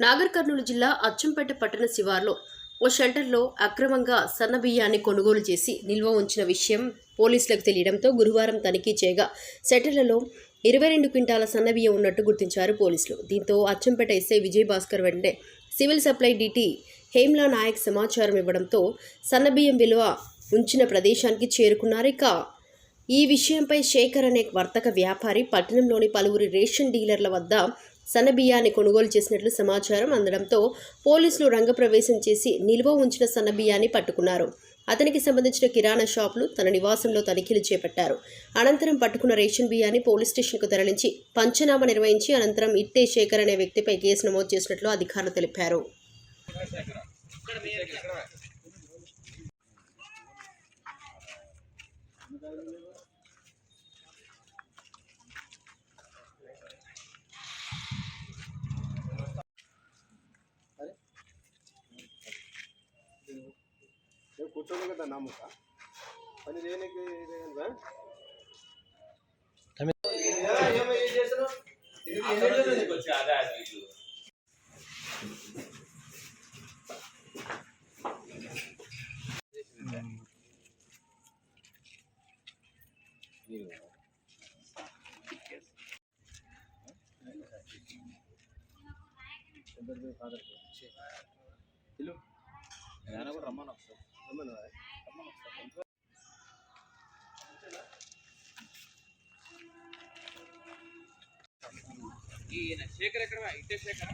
నాగర్ కర్నూలు జిల్లా అచ్చంపేట పట్టణ శివార్లో ఓ షెల్టర్లో అక్రమంగా సన్నబియ్యాన్ని కొనుగోలు చేసి నిల్వ ఉంచిన విషయం పోలీసులకు తెలియడంతో గురువారం తనిఖీ చేయగా షెల్టర్లలో ఇరవై రెండు క్వింటాల సన్నబియ్యం ఉన్నట్టు గుర్తించారు పోలీసులు. దీంతో అచ్చంపేట ఎస్ఐ విజయభాస్కర్ వెంటనే civil supply DT Hemla Nayak సమాచారం ఇవ్వడంతో సన్నబియ్యం విలువ ఉంచిన ప్రదేశానికి చేరుకున్నారు. ఇక ఈ విషయంపై శేఖర్ అనే వర్తక వ్యాపారి పట్టణంలోని పలువురు రేషన్ డీలర్ల వద్ద సన్నబియ్యాన్ని కొనుగోలు చేసినట్లు సమాచారం అందడంతో పోలీసులు రంగప్రవేశం చేసి నిల్వ ఉంచిన సన్నబియ్యాన్ని పట్టుకున్నారు. అతనికి సంబంధించిన కిరాణా షాపులు తన నివాసంలో తనిఖీలు చేపట్టారు. అనంతరం పట్టుకున్న రేషన్ బియ్యాన్ని పోలీస్ స్టేషన్కు తరలించి పంచనామా నిర్వహించి అనంతరం ఇట్టే శేఖర్ అనే వ్యక్తిపై కేసు నమోదు చేసినట్లు అధికారులు తెలిపారు. నేను కూర్చోను కదా నమ్ముక పని దేనికి ఇదేందా? ఇల్లు రమ్మన్నావా? ఈయన శేఖర్ ఎక్కడ ఇట్టే శేఖర్